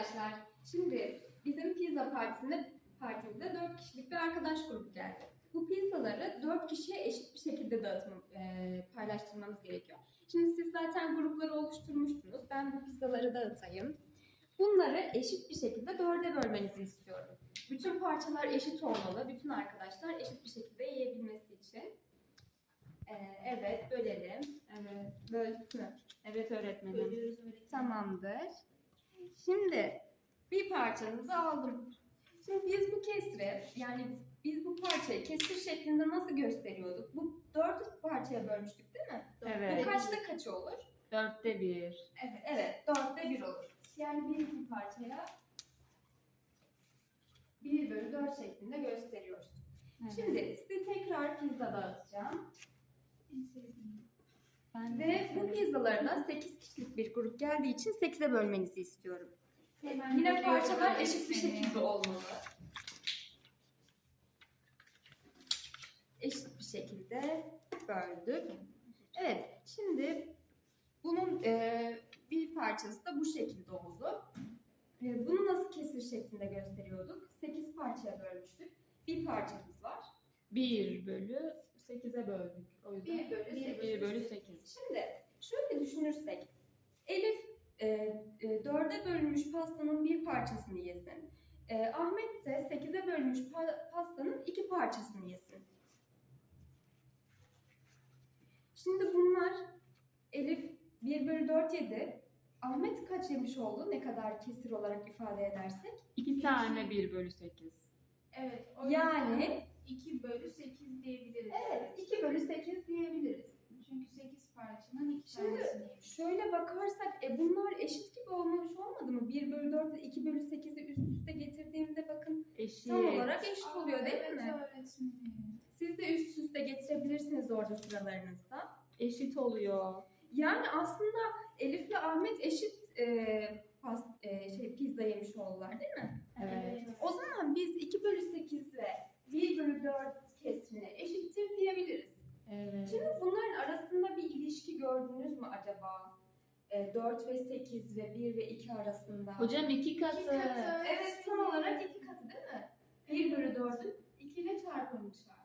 arkadaşlar. Şimdi bizim pizza partisinde partimizde 4 kişilik bir arkadaş grubu geldi. Bu pizzaları 4 kişiye eşit bir şekilde dağıtım, e, paylaştırmamız gerekiyor. Şimdi siz zaten grupları oluşturmuştunuz. Ben bu pizzaları dağıtayım. Bunları eşit bir şekilde dörde bölmenizi istiyorum. Bütün parçalar eşit olmalı. Bütün arkadaşlar eşit bir şekilde yiyebilmesi için. E, evet, bölelim. Evet, böldük mü? Evet öğretmenim. Bölüyoruz öğretmenim. Tamamdır. Şimdi bir parçanızı aldım. Şimdi biz bu kesri yani biz bu parçayı kesir şeklinde nasıl gösteriyorduk? Bu dört parçaya bölmüştük değil mi? Evet. Bu kaçta kaçı olur? Dörtte bir. Evet, evet. Dörtte bir olur. Yani bir bir parçaya bir bölü dört şeklinde gösteriyoruz. Evet. Şimdi size tekrar pizza dağıtacağım. En sevdiğim. Ben de Ve bu pizzaları da 8 kişilik bir grup geldiği için 8'e bölmenizi istiyorum. Hemen Yine parçalar eşit bir şekilde olmalı. Eşit bir şekilde böldük. Evet, şimdi bunun e, bir parçası da bu şekilde oldu. E, bunu nasıl kesir şeklinde gösteriyorduk? 8 parçaya bölmüştük. Bir parçamız var. bir bölü sekize böldük. O yüzden 1 bölü bir, 8. bir bölü sekiz. Şimdi şöyle düşünürsek Elif e, e, dörde bölünmüş pastanın bir parçasını yesin. E, Ahmet de sekize bölünmüş pa- pastanın iki parçasını yesin. Şimdi bunlar Elif 1 bölü 4 yedi. Ahmet kaç yemiş oldu? Ne kadar kesir olarak ifade edersek. İki tane bir bölü sekiz. Evet. o Yani- yüzden 2 bölü 8 diyebiliriz. Evet 2 bölü 8 diyebiliriz. Çünkü 8 parçanın 2 Şimdi- tanesini yemiş. Şöyle bakarsak e bunlar eşit gibi olmamış olmadı mı? 1 bölü 4 ile 2 bölü 8'i üst üste getirdiğimde bakın Eşit. tam olarak eşit Aa, oluyor değil evet mi? öğretmenim. Siz de üst üste getirebilirsiniz orada sıralarınızda. Eşit oluyor. Yani aslında Elif ile Ahmet eşit e, pas, e, şey pizza yemiş oldular değil mi? Evet. O zaman biz 2 bölü 8 ve 1 bölü 4 kesrine eşittir diyebiliriz. Evet. Şimdi bunların arasında bir ilişki gördünüz mü acaba? E, 4 ve 8 ve 1 ve 2 arasında. Hocam iki katı. İki katı. Evet tam olarak iki katı değil mi? 1 bölü 4'ün 2 ile çarpılmışlar.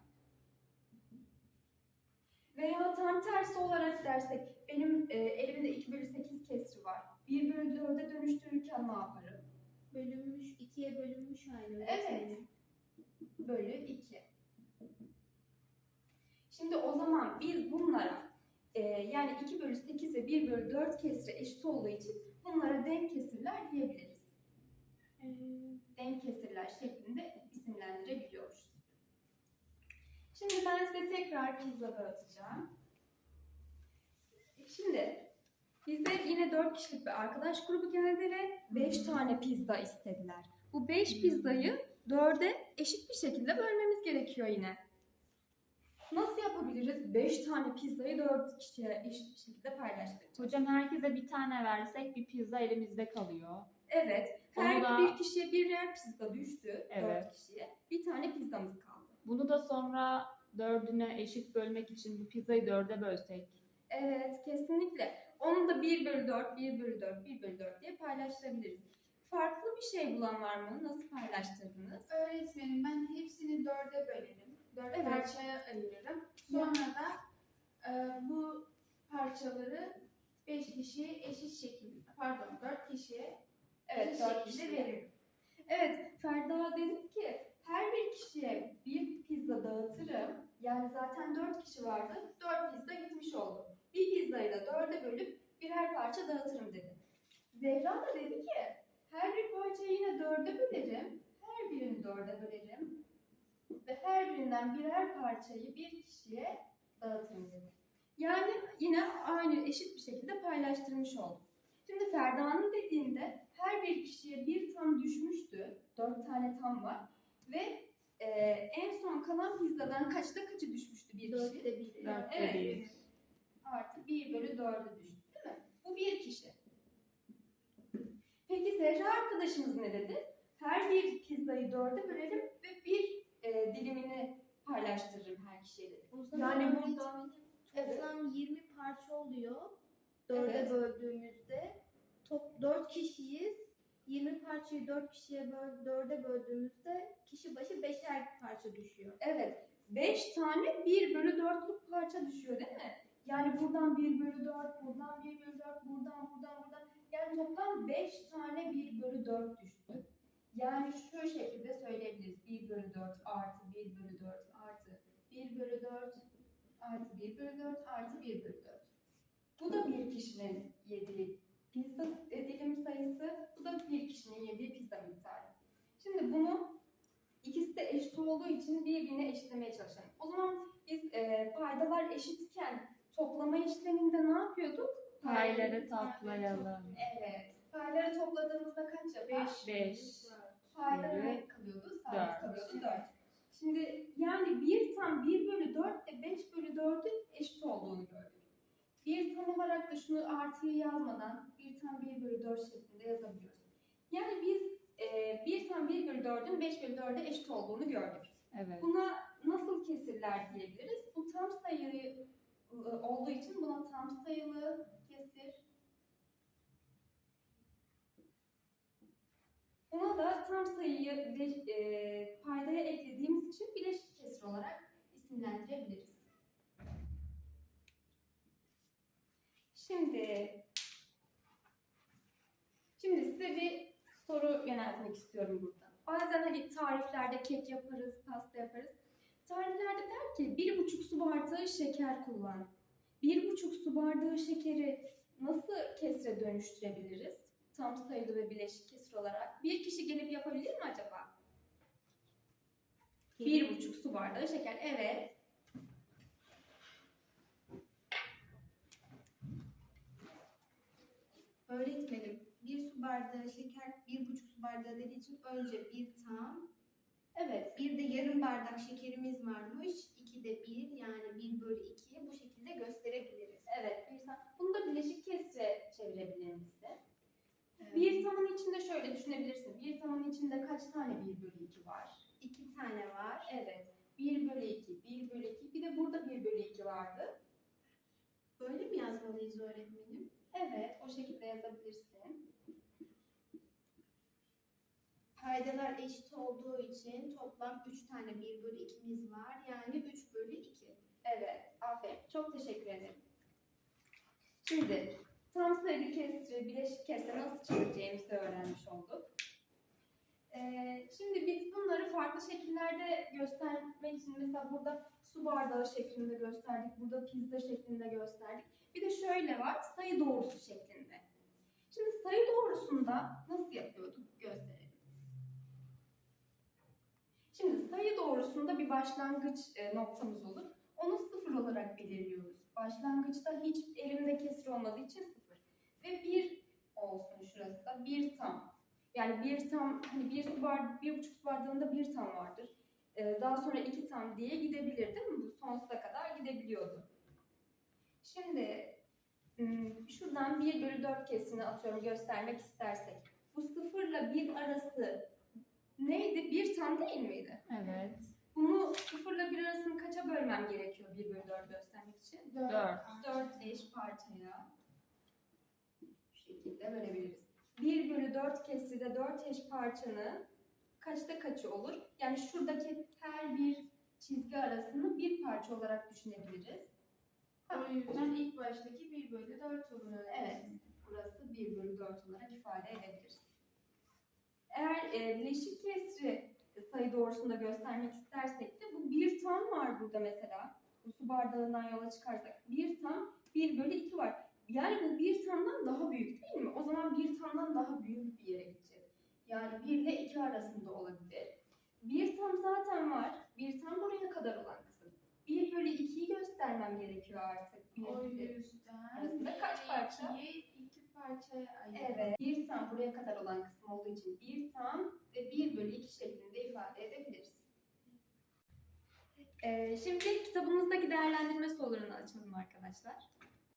Veya tam tersi olarak dersek benim e, elimde 2 bölü 8 kesri var. 1 bölü 4'e dönüştürürken ne yaparım? Bölünmüş, ikiye bölünmüş hali Evet. öğretmenim. Bölü 2. Şimdi o zaman biz bunlara e, yani 2 bölü 8 ve 1 bölü 4 kesri eşit olduğu için bunlara denk kesirler diyebiliriz. Ee, denk kesirler şeklinde isimlendirebiliyoruz. Şimdi ben size tekrar pizza dağıtacağım. Şimdi bize yine 4 kişilik bir arkadaş grubu geldi ve 5 tane pizza istediler. Bu 5 pizzayı 4'e eşit bir şekilde bölmemiz gerekiyor yine. Nasıl yapabiliriz? 5 tane pizzayı 4 kişiye eşit bir şekilde paylaştıracağız. Hocam herkese bir tane versek bir pizza elimizde kalıyor. Evet, her Onu da- bir kişiye birer pizza düştü. Evet. 4 kişiye. Bir tane pizzamız kaldı. Bunu da sonra dördüne eşit bölmek için bu pizzayı dörde bölsek. Evet kesinlikle. Onu da 1 bölü 4, 1 bölü 4, 1 bölü 4 diye paylaştırabiliriz. Farklı bir şey bulan var mı? Nasıl paylaştırdınız? öğretmenim ben hepsini dörde bölerim. Dört Evet. parçaya ayırırım. Sonra da e, bu parçaları 5 kişiye eşit şekilde, pardon 4 kişiye Evet, eşit 4 şekilde kişiye. veririm. Evet, Ferda dedi ki her bir kişiye bir pizza dağıtırım. Yani zaten 4 kişi vardı. 4 pizza gitmiş oldu. Bir pizzayı da 4'e bölüp birer parça dağıtırım dedi. Zehra da dedi ki her bir parçayı yine 4'e bölerim. Her birini 4'e bölerim. Ve her birinden birer parçayı bir kişiye dağıtırım. Yani yine aynı eşit bir şekilde paylaştırmış olduk. Şimdi Ferda'nın dediğinde her bir kişiye bir tam düşmüştü. Dört tane tam var. Ve e, en son kalan pizzadan kaçta kaçı düşmüştü bir kişi? Dörtte bir. Dörtte Evet. bir. Artı 1 bölü 4'e düştü değil mi? Bu bir kişi. Peki Zehra arkadaşımız ne dedi? Her bir pizzayı dörde bölerim ve bir e, dilimini paylaştırırım her kişiye dedi. Yani burada- toplam 20 parça oluyor. Dörde Evet. böldüğümüzde top 4 kişiyiz. 20 parçayı 4 kişiye böl, 4'e böldüğümüzde kişi başı 5'er parça düşüyor. Evet. 5 tane 1 bölü 4'lük parça düşüyor değil mi? Yani buradan 1 bölü 4, buradan 1 bölü 4, buradan, buradan, buradan. Yani toplam 5 tane 1 bölü 4 düştü. Yani şu şekilde söyleyebiliriz. 1 bölü 4 artı 1 bölü 4 artı 1 bölü 4 artı 1 bölü 4 artı 1 bölü 4. Bu da bir kişinin yediği pizza dilim sayısı. Bu da bir kişinin yediği pizza miktarı. Şimdi bunu ikisi de eşit olduğu için birbirine eşitlemeye çalışalım. O zaman biz e, paydalar eşitken toplama işleminde ne yapıyorduk? Payları toplayalım. Evet. Payları topladığımızda kaç yapar? 5. Payda bölü ne kalıyordu? Sabit kalıyordu 4. Şimdi yani 1 tam 1 bölü 4 ile 5 bölü 4'ün eşit olduğunu gördük. Bir tam olarak da şunu artıyı yazmadan 1 tam 1 bölü 4 şeklinde yazabiliyoruz. Yani biz e, 1 tam 1 bölü 4'ün 5 bölü 4'e eşit olduğunu gördük. Evet. Buna nasıl kesirler diyebiliriz? Bu tam sayı e, olduğu için buna tam sayılı kesir. Buna da tam sayıyı bile- e, paydaya eklediğimiz için bileşik kesir olarak isimlendirebiliriz. Şimdi Şimdi size bir soru yöneltmek istiyorum burada. Bazen hani tariflerde kek yaparız, pasta yaparız. Tariflerde der ki bir buçuk su bardağı şeker kullan. Bir buçuk su bardağı şekeri nasıl kesre dönüştürebiliriz? Tam sayılı ve bileşik kesir olarak. Bir kişi gelip yapabilir mi acaba? Bir buçuk su bardağı şeker. Evet. Öğretmenim bir su bardağı şeker bir buçuk su bardağı dediği için önce bir tam Evet. bir de yarım bardak şekerimiz varmış. İki de bir yani bir bölü iki bu şekilde gösterebiliriz. Evet. Bir tam. Bunu da bileşik kesre çevirebilir misin? Evet. Bir tamın içinde şöyle düşünebilirsin. Bir tamın içinde kaç tane 1 bölü 2 var? iki tane var. Evet. 1 bölü 2, 1 bölü 2. Bir de burada 1 bölü 2 vardı. Böyle mi yazmalıyız öğretmenim? Evet. O şekilde yazabilirsin. Paydalar eşit olduğu için toplam 3 tane 1 bölü 2'miz var. Yani 3 bölü 2. Evet. Aferin. Çok teşekkür ederim. Şimdi tam sayılı kesri, bileşik kesre nasıl çevireceğimizi öğrenmiş olduk. Ee, şimdi biz bunları farklı şekillerde göstermek için mesela burada su bardağı şeklinde gösterdik, burada pizza şeklinde gösterdik. Bir de şöyle var, sayı doğrusu şeklinde. Şimdi sayı doğrusunda nasıl yapıyorduk? Gösterelim. Şimdi sayı doğrusunda bir başlangıç e, noktamız olur. Onu sıfır olarak belirliyoruz. Başlangıçta hiç elimde kesir olmadığı için sıfır. Ve bir olsun şurası da bir tam. Yani bir tam, hani bir su bar, bir buçuk su bardağında bir tam vardır. Ee, daha sonra iki tam diye gidebilir değil mi? Bu sonsuza kadar gidebiliyordu. Şimdi ım, şuradan 1 bölü 4 kesini atıyorum göstermek istersek. Bu sıfırla bir arası neydi? Bir tam değil miydi? Evet. Bunu sıfırla bir arasını kaça bölmem gerekiyor 1 bölü 4 göstermek için? 4. 4 eş parçaya şu şekilde bölebiliriz. 1 bölü 4 kesride 4 eş parçanın kaçta kaçı olur? Yani şuradaki her bir çizgi arasını bir parça olarak düşünebiliriz. O yüzden ilk baştaki 1 bölü 4 olur. Evet. Burası 1 bölü 4 olarak ifade edebiliriz. Eğer e, bileşik kesri sayı doğrusunda göstermek istersek de bu bir tam var burada mesela. Bu su bardağından yola çıkarsak bir tam 1 bölü 2 var. Yani bu bir tamdan daha büyük değil mi? O zaman bir tamdan daha büyük bir yere gideceğiz. Yani 1 ile 2 arasında olabilir. Bir tam zaten var. Bir tam buraya kadar olan kısım. 1 bölü 2'yi göstermem gerekiyor artık. Bir, O yüzden Arasında kaç parça? 2'yi 2 parçaya. Evet. Bir tam buraya kadar olan kısım olduğu için bir tam ve bir bölü iki şeklinde ifade edebiliriz. Ee, şimdi kitabımızdaki değerlendirme sorularını açalım arkadaşlar.